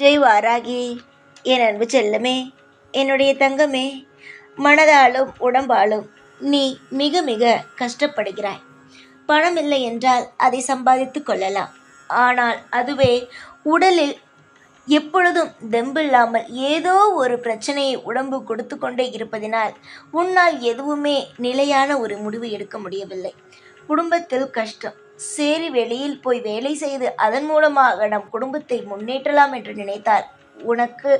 ஜெய் வாராகி என் அன்பு செல்லமே என்னுடைய தங்கமே மனதாலும் உடம்பாலும் நீ மிக மிக கஷ்டப்படுகிறாய். பணம் இல்லை என்றால் அதை சம்பாதித்து கொள்ளலாம். ஆனால் அதுவே உடலில் எப்பொழுதும் தெம்பில்லாமல் ஏதோ ஒரு பிரச்சனையை உடம்பு கொடுத்து கொண்டே இருப்பதினால் உன்னால் எதுவுமே நிலையான ஒரு முடிவு எடுக்க முடியவில்லை. குடும்பத்தில் கஷ்டம் சேரி வெளியில் போய் வேலை செய்து அதன் மூலமாக நம் குடும்பத்தை முன்னேற்றலாம் என்று நினைத்தார். உனக்கு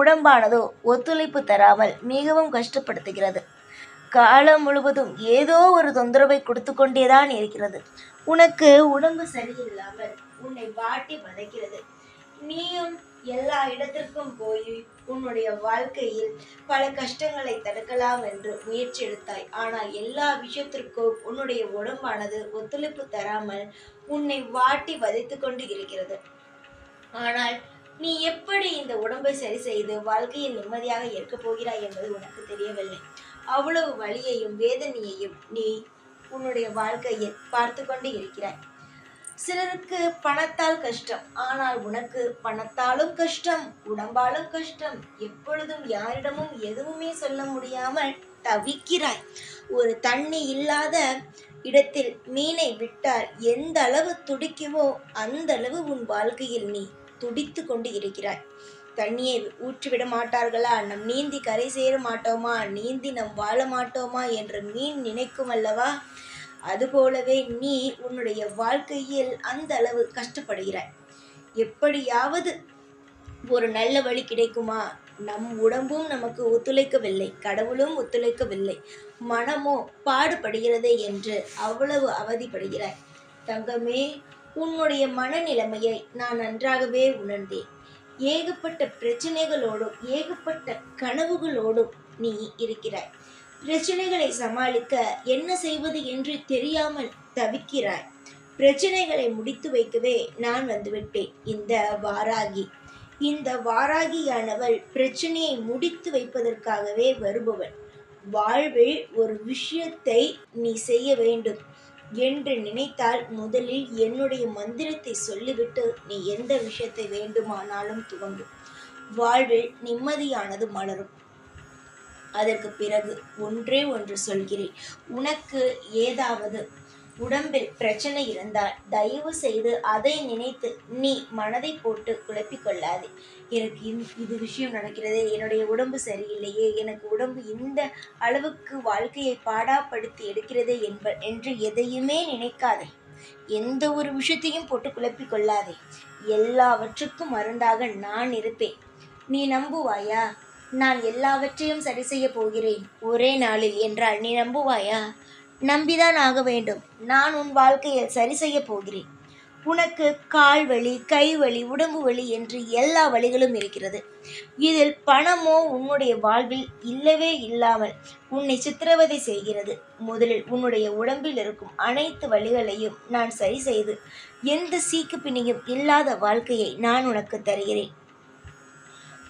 உடம்பானதோ ஒத்துழைப்பு தராமல் மிகவும் கஷ்டப்படுத்துகிறது. காலம் முழுவதும் ஏதோ ஒரு தொந்தரவை கொடுத்து கொண்டேதான் இருக்கிறது. உனக்கு உடம்பு சரியில்லாமல் உன்னை வாட்டி வதைக்கிறது. நீயும் எல்லா இடத்திற்கும் போய் உன்னுடைய வாழ்க்கையில் பல கஷ்டங்களை தடுக்கலாம் என்று முயற்சி எடுத்தாய் ஆனால் எல்லா விஷயத்திற்கும் உன்னுடைய உடம்பானது ஒத்துழைப்பு தராமல் உன்னை வாட்டி வதைத்து கொண்டு இருக்கிறது. ஆனால் நீ எப்படி இந்த உடம்பை சரி செய்து வாழ்க்கையில் நிம்மதியாக இருக்கப் போகிறாய் என்பது உனக்கு தெரியவில்லை. அவ்வளவு வலியையும் வேதனையையும் நீ உன்னுடைய வாழ்க்கையில் பார்த்து கொண்டு இருக்கிறாய். சிலருக்கு பணத்தால் கஷ்டம். ஆனால் உனக்கு பணத்தாலும் கஷ்டம் உடம்பாலும் கஷ்டம். எப்பொழுதும் யாரிடமும் எதுவுமே சொல்ல முடியாமல் தவிக்கிறாய். ஒரு தண்ணி இல்லாத இடத்தில் மீனை விட்டால் எந்த அளவு துடிக்குமோ அந்த அளவு உன் வாழ்க்கையில் நீ துடித்து கொண்டு இருக்கிறாய். தண்ணியை ஊற்றிவிட மாட்டார்களா? நம் நீந்தி கரை சேர மாட்டோமா? நீந்தி நம் வாழ மாட்டோமா? என்று மீன் நினைக்கும் அல்லவா? அதுபோலவே நீ உன்னுடைய வாழ்க்கையில் அந்த அளவு கஷ்டப்படுகிறாய். எப்படியாவது ஒரு நல்ல வழி கிடைக்குமா? நம் உடம்பும் நமக்கு ஒத்துழைக்கவில்லை கடவுளும் ஒத்துழைக்கவில்லை. மனமோ பாடுபடுகிறதே என்று அவ்வளவு அவதிப்படுகிறாய். தங்கமே உன்னுடைய மனநிலைமையை நான் நன்றாகவே உணர்ந்தேன். ஏகப்பட்ட பிரச்சனைகளோடும் ஏகப்பட்ட கனவுகளோடும் நீ இருக்கிறாய். பிரச்சனைகளை சமாளிக்க என்ன செய்வது என்று தெரியாமல் தவிக்கிறாய். பிரச்சனைகளை முடித்து வைக்கவே நான் வந்துவிட்டேன். இந்த வாராகி. இந்த வாராகியானவள் பிரச்சனையை முடித்து வைப்பதற்காகவே வருபவள். வாழ்வில் ஒரு விஷயத்தை நீ செய்ய வேண்டும் என்று நினைத்தால் முதலில் என்னுடைய மந்திரத்தை சொல்லிவிட்டு நீ எந்த விஷயத்தை வேண்டுமானாலும் துவங்கும் வாழ்வில் நிம்மதியானது மலரும். அதற்கு பிறகு ஒன்றே ஒன்று சொல்கிறேன். உனக்கு ஏதாவது உடம்பில் பிரச்சனை இருந்தால் தயவு செய்து அதை நினைத்து நீ மனதை போட்டு குழப்பிக்கொள்ளாதே எனக்கு இது விஷயம் நடக்கிறதே. என்னுடைய உடம்பு சரியில்லையே. எனக்கு உடம்பு இந்த அளவுக்கு வாழ்க்கையை பாடாப்படுத்தி எடுக்கிறதே என்ப என்று எதையுமே நினைக்காதே. எந்த ஒரு விஷயத்தையும் போட்டு குழப்பிக்கொள்ளாதே எல்லாவற்றுக்கும் மருந்தாக நான் இருப்பேன். நீ நம்புவாயா? நான் எல்லாவற்றையும் சரி செய்ய போகிறேன். ஒரே நாளில் என்றால் நீ நம்புவாயா? நம்பிதான் ஆக வேண்டும். நான் உன் வாழ்க்கையில் சரி செய்ய போகிறேன். உனக்கு கால் வலி கை வலி உடம்பு வலி என்று எல்லா வழிகளும் இருக்கிறது. இதில் பணமோ உன்னுடைய வாழ்வில் இல்லவே இல்லாமல் உன்னை சித்திரவதை செய்கிறது. முதலில் உன்னுடைய உடம்பில் இருக்கும் அனைத்து வழிகளையும் நான் சரி செய்து எந்த சீக்கு பிணியும் இல்லாத வாழ்க்கையை நான் உனக்கு தருகிறேன்.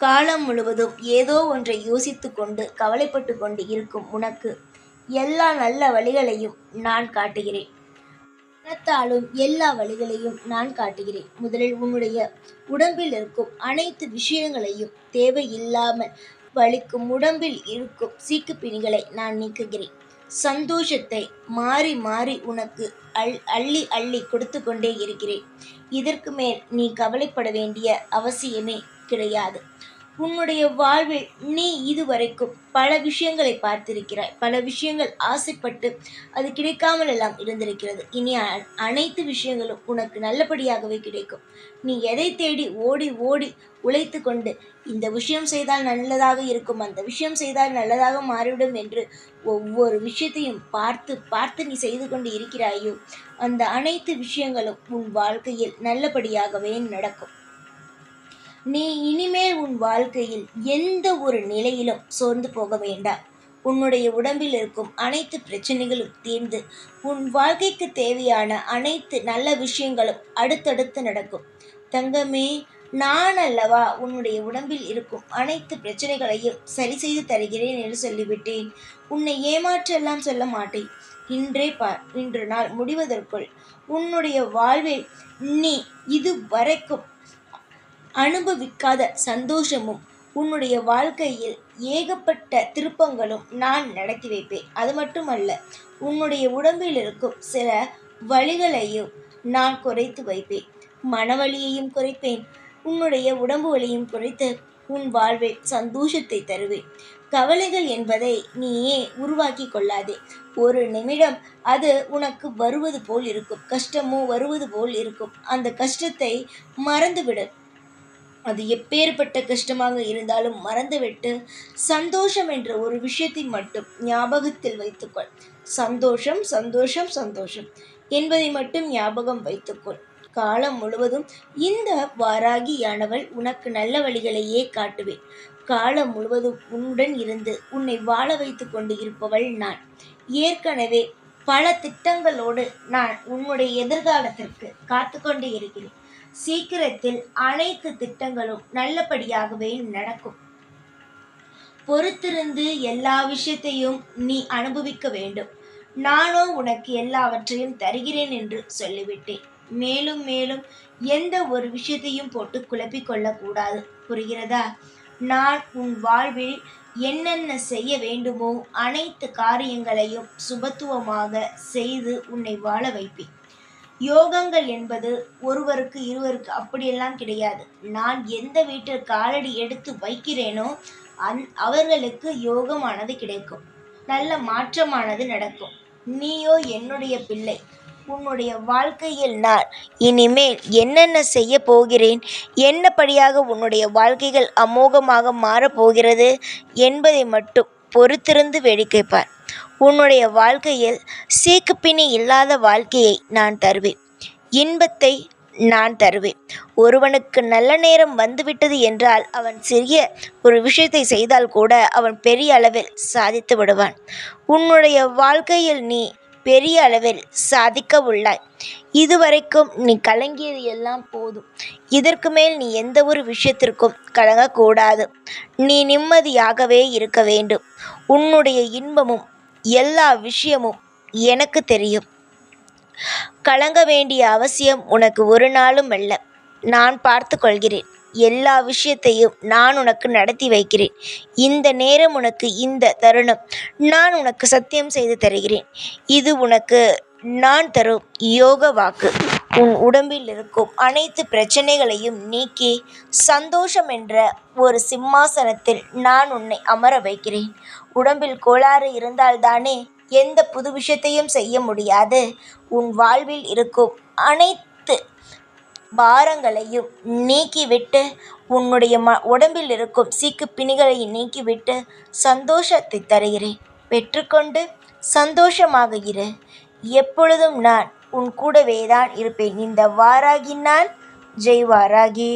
காலம் முழுவதும் ஏதோ ஒன்றை யோசித்து கொண்டு கவலைப்பட்டு கொண்டு இருக்கும் உனக்கு எல்லா நல்ல வழிகளையும் நான் காட்டுகிறேன். பணத்தாலும் எல்லா வழிகளையும் நான் காட்டுகிறேன். முதலில் உன்னுடைய உடம்பில் இருக்கும் அனைத்து விஷயங்களையும் தேவையில்லாமல் வலிக்கும் உடம்பில் இருக்கும் சீக்கு பிணிகளை நான் நீக்குகிறேன். சந்தோஷத்தை மாறி மாறி உனக்கு அல் அள்ளி அள்ளி கொடுத்து கொண்டே இருக்கிறேன். இதற்கு மேல் நீ கவலைப்பட வேண்டிய அவசியமே கிடையாது. உன்னுடைய வாழ்வில் நீ இதுவரைக்கும் பல விஷயங்களை பார்த்திருக்கிறாய். பல விஷயங்கள் ஆசைப்பட்டு அது கிடைக்காமல் எல்லாம் இருந்திருக்கிறது. இனி அனைத்து விஷயங்களும் உனக்கு நல்லபடியாகவே கிடைக்கும். நீ எதை தேடி ஓடி ஓடி உழைத்து கொண்டு இந்த விஷயம் செய்தால் நல்லதாக இருக்கும் அந்த விஷயம் செய்தால் நல்லதாக மாறிவிடும் என்று ஒவ்வொரு விஷயத்தையும் பார்த்து பார்த்து நீ செய்து கொண்டு இருக்கிறாயோ அந்த அனைத்து விஷயங்களும் உன் வாழ்க்கையில் நல்லபடியாகவே நடக்கும். நீ இனிமேல் உன் வாழ்க்கையில் எந்த ஒரு நிலையிலும் சோர்ந்து போக வேண்டாம். உன்னுடைய உடம்பில் இருக்கும் அனைத்து பிரச்சனைகளும் தீர்ந்து உன் வாழ்க்கைக்கு தேவையான அனைத்து நல்ல விஷயங்களும் அடுத்தடுத்து நடக்கும். தங்கமே நான் அல்லவா உன்னுடைய உடம்பில் இருக்கும் அனைத்து பிரச்சனைகளையும் சரி செய்து தருகிறேன் என்று சொல்லிவிட்டேன். உன்னை ஏமாற்றெல்லாம் சொல்ல மாட்டேன். இன்றே பார் இன்று நாள் முடிவதற்குள் உன்னுடைய வாழ்வில் நீ இது வரைக்கும் அனுபவிக்காத சந்தோஷமும் உன்னுடைய வாழ்க்கையில் ஏகப்பட்ட திருப்பங்களும் நான் நடத்தி வைப்பேன். அது மட்டுமல்ல உன்னுடைய உடம்பில் இருக்கும் சில வலிகளையும் நான் குறைத்து வைப்பேன். மனவலியையும் குறைப்பேன். உன்னுடைய உடம்பு வலியும் குறைத்து உன் வாழ்வில் சந்தோஷத்தை தருவேன். கவலைகள் என்பதை நீயே உருவாக்கி கொள்ளாதே. ஒரு நிமிடம் அது உனக்கு வருவது போல் இருக்கும். கஷ்டமோ வருவது போல் இருக்கும். அந்த கஷ்டத்தை மறந்துவிடு. அது எப்பேற்பட்ட கஷ்டமாக இருந்தாலும் மறந்துவிட்டு சந்தோஷம் என்ற ஒரு விஷயத்தை மட்டும் ஞாபகத்தில் வைத்துக்கொள். சந்தோஷம் சந்தோஷம் சந்தோஷம் என்பதை மட்டும் ஞாபகம் வைத்துக்கொள். காலம் முழுவதும் இந்த வாராகியானவள் உனக்கு நல்ல வழிகளையே காட்டுவேன். காலம் முழுவதும் உன்னுடன் இருந்து உன்னை வாழ வைத்து கொண்டு இருப்பவள் நான். ஏற்கனவே பல திட்டங்களோடு நான் உன்னுடைய எதிர்காலத்திற்கு காத்து கொண்டு இருக்கிறேன். சீக்கிரத்தில் அனைத்து திட்டங்களும் நல்லபடியாகவே நடக்கும். பொறுத்திருந்து எல்லா விஷயத்தையும் நீ அனுபவிக்க வேண்டும். நானோ உனக்கு எல்லாவற்றையும் தருகிறேன் என்று சொல்லிவிட்டேன். மேலும் மேலும் எந்த ஒரு விஷயத்தையும் போட்டு குழப்பிக் கொள்ளக்கூடாது. புரிகிறதா? நான் உன் வாழ்வில் என்னென்ன செய்ய வேண்டுமோ அனைத்து காரியங்களையும் சுபத்துவமாக செய்து உன்னை வாழ வைப்பேன். யோகங்கள் என்பது ஒருவருக்கு இருவருக்கு அப்படியெல்லாம் கிடையாது. நான் எந்த வீட்டில் காலடி எடுத்து வைக்கிறேனோ அந் அவர்களுக்கு யோகமானது கிடைக்கும். நல்ல மாற்றமானது நடக்கும். நீயோ என்னுடைய பிள்ளை. உன்னுடைய வாழ்க்கையில் நான் இனிமேல் என்னென்ன செய்ய போகிறேன்? என்னபடியாக உன்னுடைய வாழ்க்கைகள் அமோகமாக மாறப்போகிறது என்பதை மட்டும் பொறுத்திருந்து வேடிக்கை பார் உன்னுடைய வாழ்க்கையில் சீக்குப்பிணி இல்லாத வாழ்க்கையை நான் தருவேன். இன்பத்தை நான் தருவேன். ஒருவனுக்கு நல்ல நேரம் வந்துவிட்டது என்றால் அவன் சிறிய ஒரு விஷயத்தை செய்தால் கூட அவன் பெரிய அளவில் சாதித்து விடுவான். உன்னுடைய வாழ்க்கையில் நீ பெரிய அளவில் சாதிக்க உள்ளாய். இதுவரைக்கும் நீ கலங்கியது எல்லாம் போதும். இதற்கு மேல் நீ எந்த ஒரு விஷயத்திற்கும் கலங்கக்கூடாது. நீ நிம்மதியாகவே இருக்க வேண்டும். உன்னுடைய இன்பமும் எல்லா விஷயமும் எனக்கு தெரியும். கலங்க வேண்டிய அவசியம் உனக்கு ஒரு நாளும் அல்ல. நான் பார்த்து கொள்கிறேன். எல்லா விஷயத்தையும் நான் உனக்கு நடத்தி வைக்கிறேன். இந்த நேரம் உனக்கு இந்த தருணம். நான் உனக்கு சத்தியம் செய்து தருகிறேன். இது உனக்கு நான் தரும் யோக வாக்கு. உன் உடம்பில் இருக்கும் அனைத்து பிரச்சனைகளையும் நீக்கி சந்தோஷம் என்ற ஒரு சிம்மாசனத்தில் நான் உன்னை அமர வைக்கிறேன். உடம்பில் கோளாறு இருந்தால்தானே எந்த புது விஷயத்தையும் செய்ய முடியாது. உன் வாழ்வில் இருக்கும் அனைத்து பாரங்களையும் நீக்கிவிட்டு உன்னுடைய ம உடம்பில் இருக்கும் சீக்கு பிணிகளை நீக்கிவிட்டு சந்தோஷத்தை தருகிறேன். பெற்றுக்கொண்டு சந்தோஷமாக இரு. எப்பொழுதும் நான் உன் கூடவே தான் இருப்பேன். இந்த வாராகி நான் ஜெய் வாராகி